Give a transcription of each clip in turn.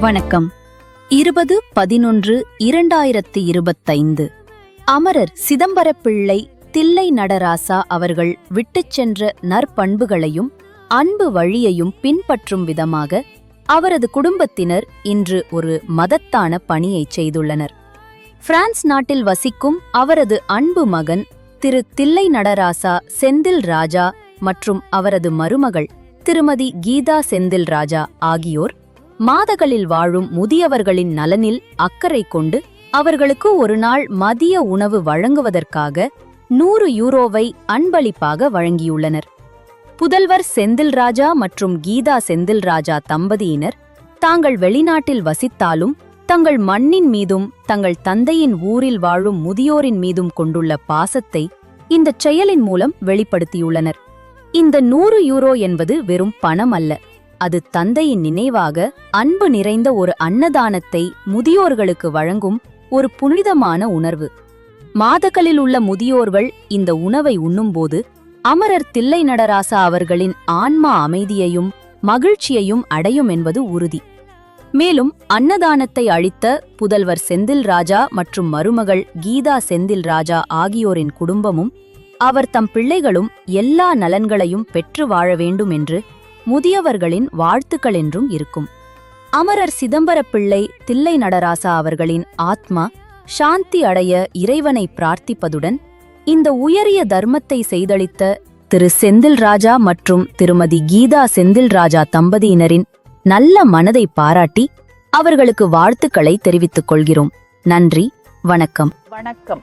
வணக்கம். இருபது பதினொன்று இரண்டாயிரத்து இருபத்தைந்து. அமரர் சிதம்பரப்பிள்ளை தில்லை நடராசா அவர்கள் விட்டுச் சென்ற நற்பண்புகளையும் அன்பு வழியையும் பின்பற்றும் விதமாக அவரது குடும்பத்தினர் இன்று ஒரு மதத்தான பணியைச் செய்துள்ளனர். பிரான்ஸ் நாட்டில் வசிக்கும் அவரது அன்பு மகன் திரு தில்லை நடராசா செந்தில் ராஜா மற்றும் அவரது மருமகள் திருமதி கீதா செந்தில் ராஜா ஆகியோர் மாதகளில் வாழும் முதியவர்களின் நலனில் அக்கறை கொண்டு அவர்களுக்கு ஒரு நாள் மதிய உணவு வழங்குவதற்காக நூறு யூரோவை அன்பளிப்பாக வழங்கியுள்ளனர். புதல்வர் செந்தில் ராஜா மற்றும் கீதா செந்தில் ராஜா தம்பதியினர் தாங்கள் வெளிநாட்டில் வசித்தாலும் தங்கள் மண்ணின் மீதும் தங்கள் தந்தையின் ஊரில் வாழும் முதியோரின் மீதும் கொண்டுள்ள பாசத்தை இந்தச் செயலின் மூலம் வெளிப்படுத்தியுள்ளனர். இந்த நூறு யூரோ என்பது வெறும் பணம் அல்ல. அது தந்தையின் நினைவாக அன்பு நிறைந்த ஒரு அன்னதானத்தை முதியோர்களுக்கு வழங்கும் ஒரு புனிதமான உணர்வு. மாதகளில் உள்ள முதியோர்கள் இந்த உணவை உண்ணும்போது அமரர் தில்லை நடராசா அவர்களின் ஆன்மா அமைதியையும் மகிழ்ச்சியையும் அடையும் என்பது உறுதி. மேலும் அன்னதானத்தை அளித்த புதல்வர் செந்தில் ராஜா மற்றும் மருமகள் கீதா செந்தில் ராஜா ஆகியோரின் குடும்பமும் அவர் தம் பிள்ளைகளும் எல்லா நலன்களையும் பெற்று வாழ வேண்டும் என்று முதியவர்களின் வாழ்த்துக்கள் என்றும் இருக்கும். அமரர் சிதம்பரப்பிள்ளை தில்லை நடராசா அவர்களின் ஆத்மா சாந்தி அடைய இறைவனை பிரார்த்திப்பதுடன் இந்த உயரிய தர்மத்தை செய்தளித்த திரு செந்தில் ராஜா மற்றும் திருமதி கீதா செந்தில் ராஜா தம்பதியினரின் நல்ல மனதை பாராட்டி அவர்களுக்கு வாழ்த்துக்களை தெரிவித்துக் கொள்கிறோம். நன்றி வணக்கம். வணக்கம்.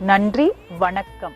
நன்றி வணக்கம்.